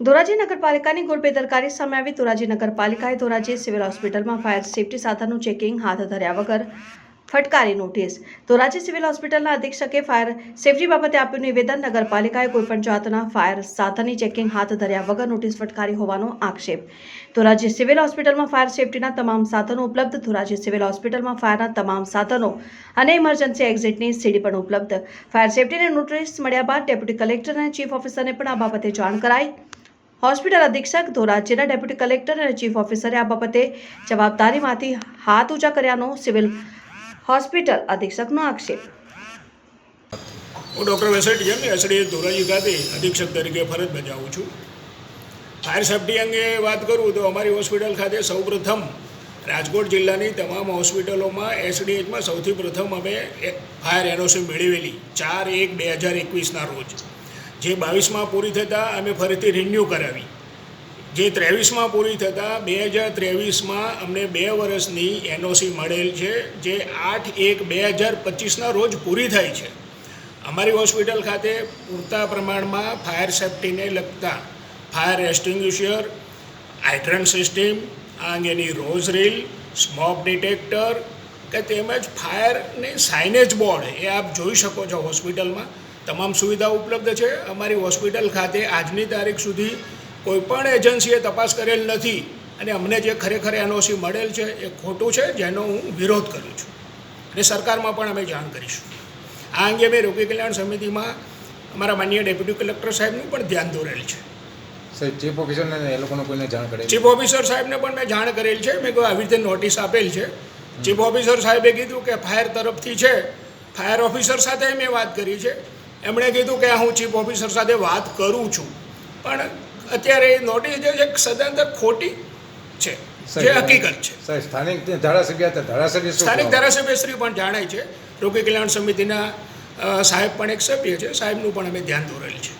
ધોરાજી નગરપાલિકાની ગોળ બેદરકારી સામે આવી ધોરાજી નગરપાલિકાએ ધોરાજી સિવિલ હોસ્પિટલમાં ફાયર સેફટી સાધનનું ચેકિંગ હાથ ધર્યા વગર ફટકારી નોટિસ. ધોરાજી સિવિલ હોસ્પિટલના અધિક્ષકે ફાયર સેફટી બાબતે આપ્યું નિવેદન. નગરપાલિકાએ કોઈપણ જાતના ફાયર સાધનની ચેકિંગ હાથ ધર્યા વગર નોટિસ ફટકારી હોવાનો આક્ષેપ. ધોરાજી સિવિલ હોસ્પિટલમાં ફાયર સેફટીના તમામ સાધનો ઉપલબ્ધ. ધોરાજી સિવિલ હોસ્પિટલમાં ફાયરના તમામ સાધનો અને ઇમરજન્સી એક્ઝિટની સીડી પણ ઉપલબ્ધ. ફાયર સેફટીને નોટિસ મળ્યા બાદ ડેપ્યુટી કલેક્ટર અને ચીફ ઓફિસરને પણ આ બાબતે જાણ કરાઈ. હોસ્પિટલ અધિક્ષક ધોરાજીના ડેપ્યુટી કલેક્ટર અને ચીફ ઓફિસરે આ બાબતે જવાબદારીમાંથી હાથ ઊંચા કર્યાનો સિવિલ હોસ્પિટલ અધિક્ષકનો આક્ષેપ. હું ડૉક્ટર છે એસડી ધોરાજી ખાતે અધિક્ષક તરીકે ફરજ બજાવું છું. ફાયર સેફટી અંગે વાત કરું તો અમારી હોસ્પિટલ ખાતે સૌપ્રથમ રાજકોટ જિલ્લાની તમામ હોસ્પિટલોમાં એસડીએચમાં સૌથી પ્રથમ અમે ફાયર એનઓસી મેળવેલી, ચાર એક બે હજાર એકવીસના રોજ. જે બાવીસમાં પૂરી થતાં અમે ફરીથી રિન્યૂ કરાવી. જે ત્રેવીસમાં પૂરી થતાં બે હજાર ત્રેવીસમાં અમને બે વર્ષની એનઓસી મળેલ છે, જે આઠ એક બે હજાર પચીસના રોજ પૂરી થઈ છે. અમારી હોસ્પિટલ ખાતે પૂરતા પ્રમાણમાં ફાયર સેફ્ટીને લગતા ફાયર એક્સટિંગ્યુશર હાઇડ્રન સિસ્ટમ, આ અંગેની રોઝ રીલ, સ્મોક ડિટેક્ટર કે તેમજ ફાયરની સાઇનેજ બોર્ડ, એ આપ જોઈ શકો છો હોસ્પિટલમાં. તમામ સુવિધા ઉપલબ્ધ છે. અમારી હોસ્પિટલ ખાતે આજની તારીખ સુધી કોઈપણ એજન્સીએ તપાસ કરેલ નથી અને અમને જે ખરેખર એનઓસી મળેલ છે એ ખોટું છે જેનો હું વિરોધ કરું છું. અને સરકારમાં પણ અમે જાણ કરીશું. આ અંગે મેં રોગી કલ્યાણ સમિતિમાં અમારા માન્ય ડેપ્યુટી કલેક્ટર સાહેબનું પણ ધ્યાન દોરેલ છે. સાહેબ ચીફ ઓફિસરને એ લોકોને કોઈને જાણ કરેલ? ચીફ ઓફિસર સાહેબને પણ મેં જાણ કરેલ છે. મેં કહ્યું આવી રીતે નોટિસ આપેલ છે. ચીફ ઓફિસર સાહેબે કીધું કે ફાયર તરફથી છે. ફાયર ઓફિસર સાથે મેં વાત કરી છે. એમણે કીધું કે હું ચીફ ઓફિસર સાથે વાત કરું છું. પણ અત્યારે એ નોટિસ જે છે સદંતર ખોટી છે. જે હકીકત છે. સ્થાનિક ધારાસભ્ય ધારાસભ્ય સ્થાનિક? ધારાસભ્યશ્રી પણ જાણે છે. રોગી કલ્યાણ સમિતિના સાહેબ પણ એક સભ્ય છે. સાહેબનું પણ અમે ધ્યાન દોરેલ છે.